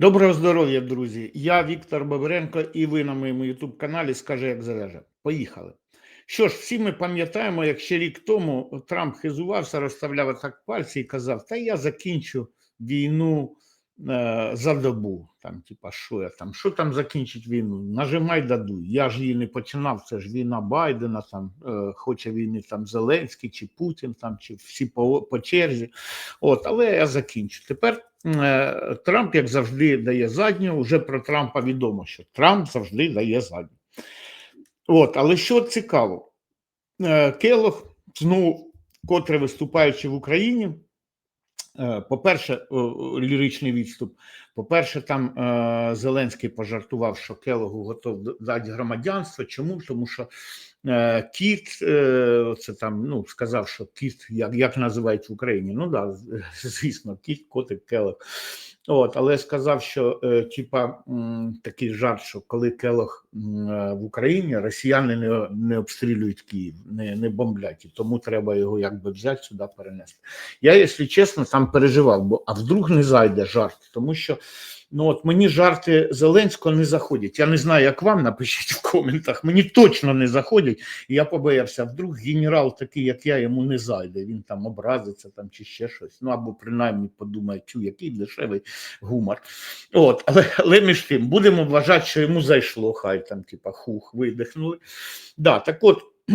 Доброго здоров'я, друзі! Я Віктор Бабиренко, і ви на моєму youtube каналі Скаже, як залежа. Поїхали. Що ж, всі ми пам'ятаємо, як ще рік тому Трамп хизувався, розставляв так пальці і казав: Та я закінчу війну за добу. Там, типа, що я там, що там закінчить війну? Нажимай даду. Я ж її не починав. Це ж війна Байдена, там е, хоче війни там Зеленський чи Путін, там чи всі по, по черзі. От, але я закінчу. Тепер. Е, Трамп, як завжди, дає задню. Уже про Трампа відомо, що Трамп завжди дає задню. От, але що цікаво, е, Келох, знову, котре виступаючи в Україні, е, по-перше, ліричний відступ. По-перше, там Зеленський пожартував, що Келогу готов дати громадянство. Чому? Тому що Кіт, це там ну сказав, що кіт, як як називають в Україні. Ну да, звісно, кіт, котик, келох. От, але сказав, що е, типа такий жарт, що коли Келох в Україні росіяни не не обстрілюють Київ, не не бомблять, і тому треба його якби взяти сюди перенести. Я, якщо чесно, там переживав, бо а вдруг не зайде жарт, тому що. Ну от мені жарти Зеленського не заходять. Я не знаю, як вам напишіть в коментах. Мені точно не заходять. Я побоявся, вдруг генерал такий, як я, йому не зайде. Він там образиться там чи ще щось. Ну або принаймні подумає, чу, який дешевий гумор. От, але але між тим будемо вважати, що йому зайшло. Хай там, типа, хух, видихнули. Да, так от.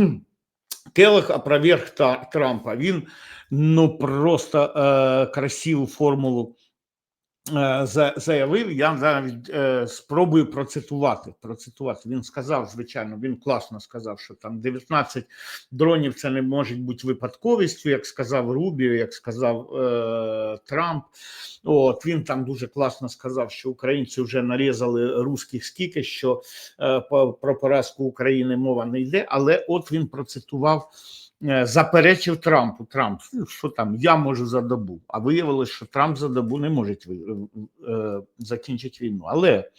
Келех опроверг Трампа. Він ну просто е, красиву формулу заявив, я навіть е, спробую процитувати. Процитувати. Він сказав, звичайно, він класно сказав, що там 19 дронів це не може бути випадковістю, як сказав Рубіо, як сказав е, Трамп. От Він там дуже класно сказав, що українці вже нарізали русських скільки, що е, про поразку України мова не йде, але от він процитував. Е, заперечив Трампу. Трамп, ну, що там, я можу за добу. А виявилось, що Трамп за добу не може е, закінчити війну. Але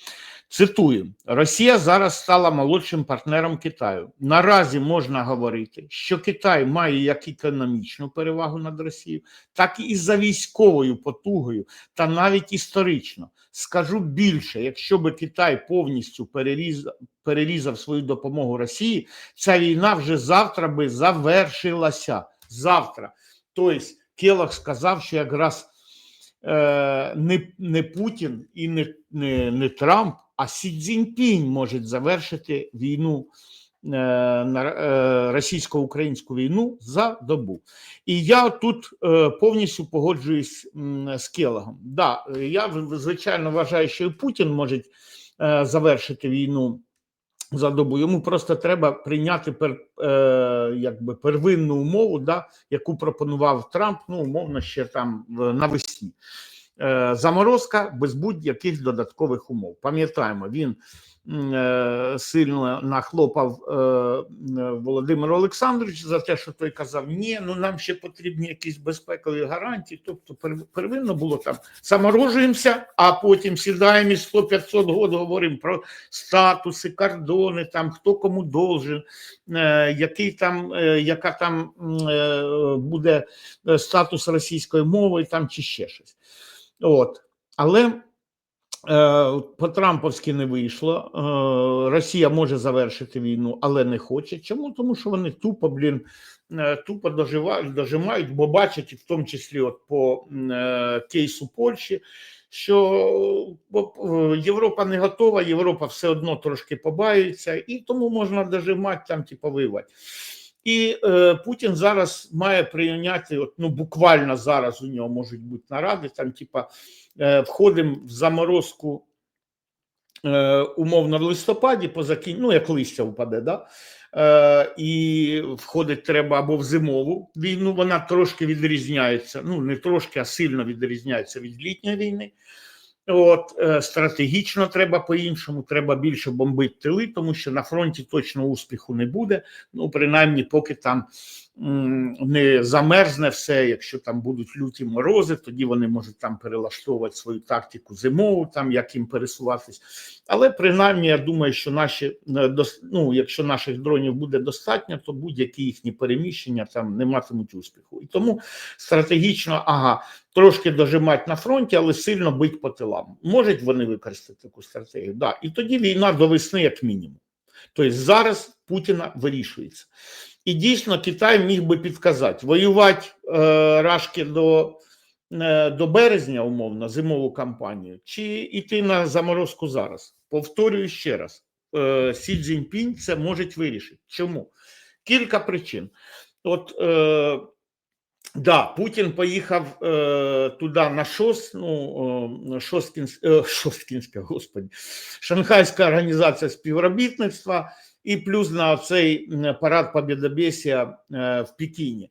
цитую: Росія зараз стала молодшим партнером Китаю. Наразі можна говорити, що Китай має як економічну перевагу над Росією, так і за військовою потугою, та навіть історично. Скажу більше, якщо би Китай повністю перерізав перерізав свою допомогу Росії, ця війна вже завтра би завершилася. Завтра. Тобто Келох сказав, що якраз е, не не Путін і не, не, не Трамп, а Сі Цзіньпінь можуть завершити війну. Е, на е, російсько-українську війну за добу. І я тут е, повністю погоджуюсь з Келогом. Да, я звичайно вважаю, що і Путін може завершити війну за добу. Йому просто треба прийняти пер, якби первинну умову, да, яку пропонував Трамп, ну умовно ще там навесні. Заморозка без будь-яких додаткових умов. Пам'ятаємо, він Е, сильно нахлопав е, Володимир Олександрович за те, що той казав, ні, ну нам ще потрібні якісь безпекові гарантії. Тобто, первинно було там заморожуємося, а потім сідаємо і 100-500 год говоримо про статуси, кордони, там хто кому должен, е, який там, яка там буде статус російської мови, там чи ще щось. От. Але Е, По Трамповськи не вийшло. Е, Росія може завершити війну, але не хоче. Чому? Тому що вони тупо, блін, е, тупо доживають, дожимають, бо бачать, в тому числі от по кейсу Польщі, що Європа не готова, Європа все одно трошки побаюється, і тому можна дожимати там, типу, воювати. І е, Путін зараз має прийняти, от, ну буквально зараз у нього можуть бути наради, там, типа, е, входимо в заморозку е, умовно в листопаді, по закін... ну як листя впаде, да? е, і входить треба або в зимову війну, вона трошки відрізняється, ну не трошки, а сильно відрізняється від літньої війни. От е, стратегічно треба по-іншому, треба більше бомбити тили, тому що на фронті точно успіху не буде. Ну принаймні, поки там не замерзне все. Якщо там будуть люті морози, тоді вони можуть там перелаштовувати свою тактику зимову, там як їм пересуватись. Але принаймні, я думаю, що наші е, ну, якщо наших дронів буде достатньо, то будь-які їхні переміщення там не матимуть успіху. І тому стратегічно ага, трошки дожимати на фронті, але сильно бить по тилах. вам. Можуть вони використати таку стратегію? Да. І тоді війна до весни, як мінімум. Тобто зараз Путіна вирішується. І дійсно Китай міг би підказати, воювати е, рашки до, е, до березня, умовно, зимову кампанію, чи йти на заморозку зараз. Повторюю ще раз: е, Сі Цзіньпінь це може вирішити. Чому? Кілька причин. От е, да, Путін поїхав е, туди на ШОС, ну, Шосткінськ, е, Шосткінська, господи, Шанхайська організація співробітництва і плюс на цей парад Побєдобєсія е, в Пекіні.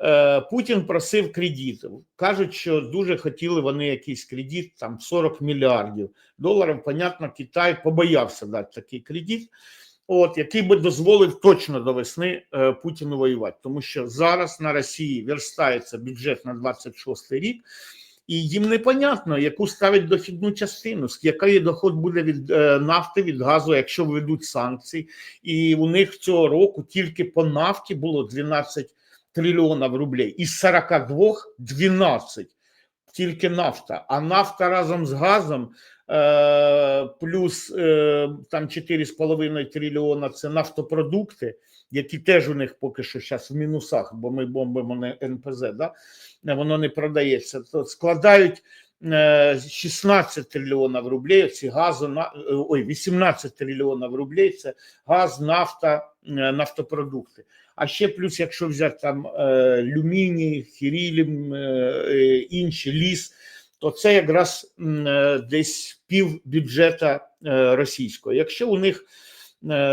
Е, Путін просив кредитів. Кажуть, що дуже хотіли вони якийсь кредит, там 40 мільярдів доларів. Понятно, Китай побоявся дати такий кредит, от, який би дозволив точно до весни е, Путіну воювати. Тому що зараз на Росії верстається бюджет на 26 рік, і їм непонятно, яку ставить дохідну частину, з який доход буде від е, нафти, від газу, якщо введуть санкції. І у них цього року тільки по нафті було 12 трильйонів рублей. Із 42 – 12 тільки нафта. А нафта разом з газом е, плюс е, там 4,5 трильйона це нафтопродукти, які теж у них поки що зараз в мінусах, бо ми бомбимо на НПЗ, да? воно не продається. То складають е, 16 трильйонів рублей, ці газу, е, ой, 18 трильйонів рублей, це газ, нафта, е, нафтопродукти. А ще плюс, якщо взяти там е, люміній, хірілім, е, е, інші ліс, то це якраз е, десь пів бюджета е, російського. Якщо у них е,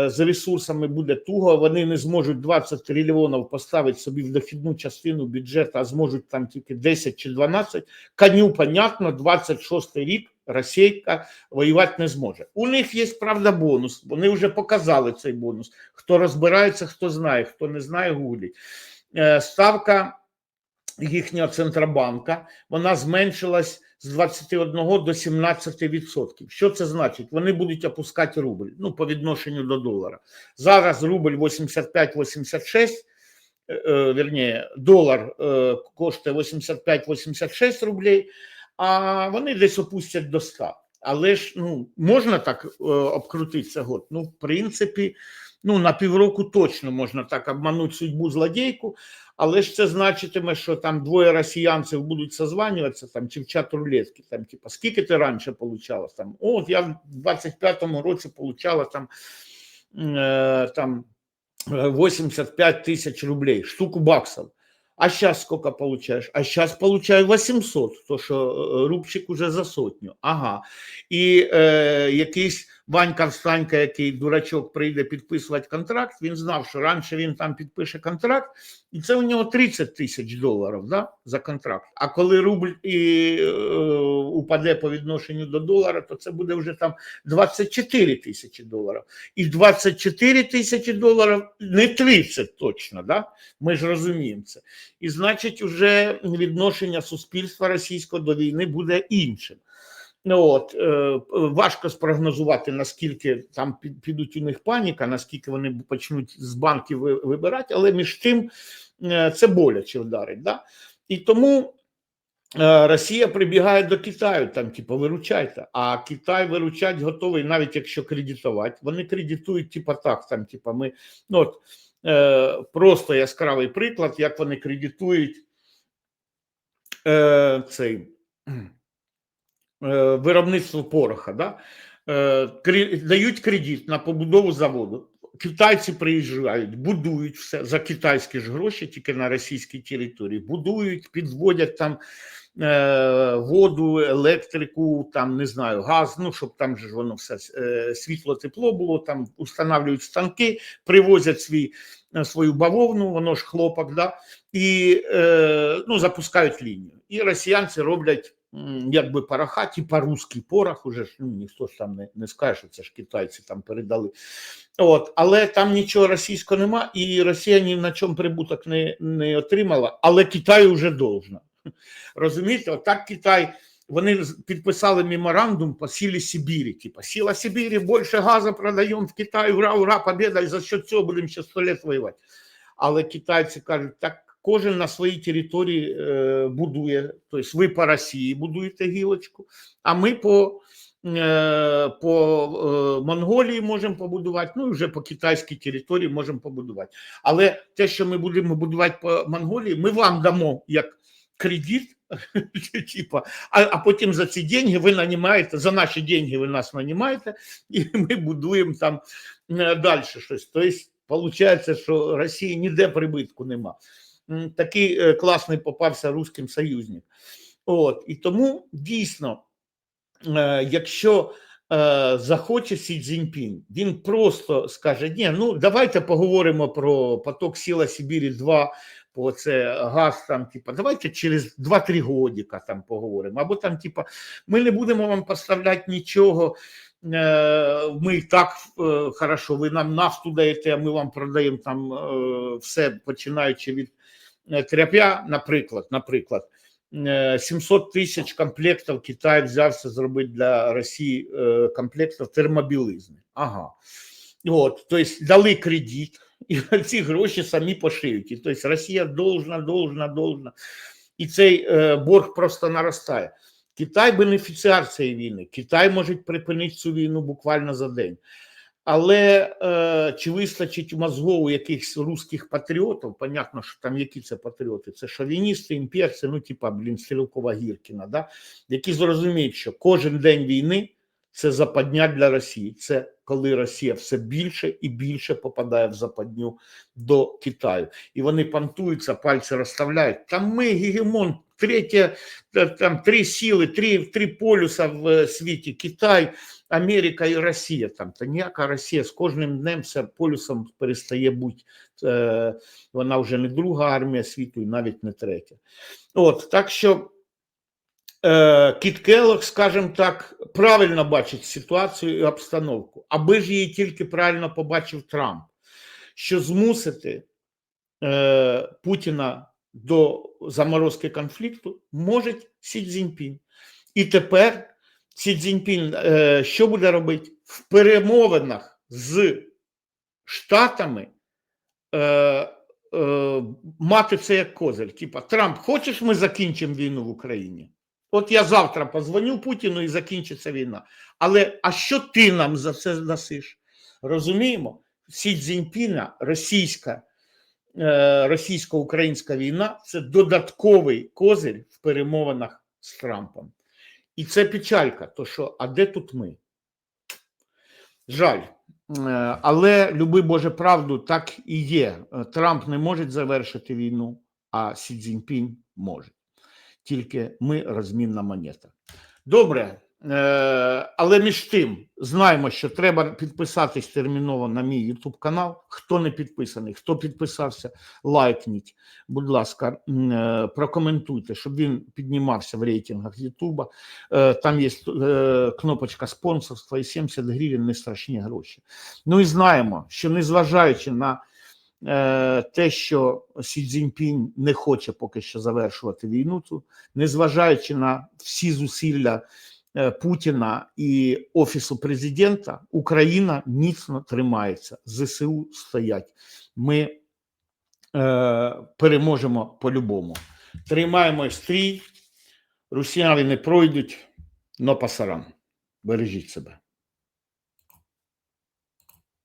з ресурсами буде туго, вони не зможуть 20 трильйонів поставити собі в дохідну частину бюджету, а зможуть там тільки 10 чи 12, коню, понятно, 26 рік Російка воювати не зможе. У них є, правда, бонус. Вони вже показали цей бонус. Хто розбирається, хто знає, хто не знає, гугліть. Е, Ставка їхнього центробанка вона зменшилась з 21 до 17 відсотків. Що це значить? Вони будуть опускати рубль ну, по відношенню до долара. Зараз рубль 85-86, е, е, долар е, коштує 85-86 рублей, а вони десь опустять до 100. Але ж ну, можна так обкрутитися год? Ну, в принципі, ну, на півроку точно можна так обманути судьбу злодійку, але ж це значитиме, що там двоє росіянців будуть созванюватися там, чи в чат рулетки, там, типа, скільки ти раніше получала? Там, От я в 25-му році получала там, е, там е, 85 тисяч рублей, штуку баксів. А сейчас сколько получаешь? А сейчас получаю 800, то що е, рубчик уже за сотню. Ага. І е, якийсь Ванька Встанька, який дурачок прийде підписувати контракт, він знав, що раніше він там підпише контракт, і це у нього 30 тисяч доларів да, за контракт. А коли рубль і, е, упаде по відношенню до долара, то це буде вже там 24 тисячі доларів. І 24 тисячі доларів не 30 точно, да? ми ж розуміємо це. І значить, вже відношення суспільства російського до війни буде іншим. Ну, От, е, важко спрогнозувати, наскільки там підуть у них паніка, наскільки вони почнуть з банків вибирати, але між тим е, це боляче вдарить. Да? І тому е, Росія прибігає до Китаю, там, типу, виручайте. А Китай виручать готовий, навіть якщо кредитувати. Вони кредитують, типу, так, там, типу, ми, ну, от, просто яскравий приклад, як вони кредитують е, цей виробництво пороха, да? е, дають кредит на побудову заводу. Китайці приїжджають, будують все за китайські ж гроші, тільки на російській території. Будують, підводять там е, воду, електрику, там не знаю, газ. Ну щоб там ж воно все е, світло, тепло було. Там устанавлюють станки, привозять свій е, свою бавовну, воно ж хлопок, да, і е, ну, запускають лінію. І росіянці роблять якби типа русський порох, уже ж ну, ніхто ж там не, не скаже, що це ж китайці там передали. От, але там нічого російського нема, і Росія ні на чому прибуток не, не отримала, але Китаю вже должна. Розумієте, отак Китай. Вони підписали меморандум по силі Сибірі. Типа сила Сибірі, більше газу продаємо в Китай, ура, ура, победа, і за що цього будемо ще сто лет воювати. Але китайці кажуть, так кожен на своїй території е, будує. Тобто ви по Росії будуєте гілочку, а ми по, е, по е, Монголії можемо побудувати, ну і вже по китайській території можемо побудувати. Але те, що ми будемо будувати по Монголії, ми вам дамо як кредит, типа, а, а потім за ці деньги ви нанімаєте, за наші деньги ви нас нанімаєте, і ми будуємо там далі щось. Тобто, виходить, що Росії ніде прибитку нема. Такий е, класний попався русським союзник. От, і тому дійсно, е, якщо е, захоче Сі Цзіньпін, він просто скаже: ні, ну давайте поговоримо про поток сіла Сибірі 2 по це газ там, типа, давайте через 2-3 годика там поговоримо. Або там, типа, ми не будемо вам поставляти нічого. Ми і так хорошо, ви нам нафту даєте, а ми вам продаємо там все, починаючи від е, тряп'я, наприклад, наприклад. Е, 700 тисяч комплектів Китай взявся зробити для Росії е, комплектів термобілизни. Ага. От, тобто дали кредит, і ці гроші самі пошиють. Тобто Росія должна, должна, должна. І цей е, борг просто наростає. Китай бенефіціар цієї війни. Китай може припинити цю війну буквально за день. Але е, чи вистачить мозгов якихось русських патріотів? Понятно, що там які це патріоти? Це шовіністи, імперці, ну, типа, блін, Стрілкова Гіркіна, да? які зрозуміють, що кожен день війни це западня для Росії. Це коли Росія все більше і більше попадає в западню до Китаю. І вони пантуються, пальці розставляють. Там ми гегемон, третє, там три сили, три, три полюса в е, світі: Китай, Америка і Росія. Там та ніяка Росія з кожним днем все полюсом перестає бути. Е, вона вже не друга армія світу, і навіть не третя. От так що. Е, Кіт Келлог, скажімо так, правильно бачить ситуацію і обстановку, аби ж її тільки правильно побачив Трамп, що змусити е, Путіна до заморозки конфлікту може Сі Цзіньпін. І тепер Сі Цзіньпін е, що буде робити? В перемовинах з Штатами мати це як козир. Типа, Трамп, хочеш, ми закінчимо війну в Україні? От я завтра позвоню Путіну і закінчиться війна. Але а що ти нам за це дасиш? Розуміємо, Сі Цзіньпіна, російська, е, російсько-українська війна це додатковий козир в перемовинах з Трампом. І це печалька, то що, а де тут ми? Жаль. Е, Але люби Боже правду, так і є. Е, Трамп не може завершити війну, а Сі Цзіньпінь може тільки ми розмінна монета. Добре, е, але між тим знаємо, що треба підписатись терміново на мій YouTube канал. Хто не підписаний, хто підписався, лайкніть, будь ласка, е, прокоментуйте, щоб він піднімався в рейтингах YouTube. Е, Там є кнопочка спонсорства і 70 гривень не страшні гроші. Ну і знаємо, що незважаючи на те, що Сі Цзіньпінь не хоче поки що завершувати війну, цю, незважаючи на всі зусилля е, Путіна і Офісу президента, Україна міцно тримається, ЗСУ стоять. Ми е, переможемо по-любому. Тримаємо стрій, русіяни не пройдуть, но пасарам. Бережіть себе.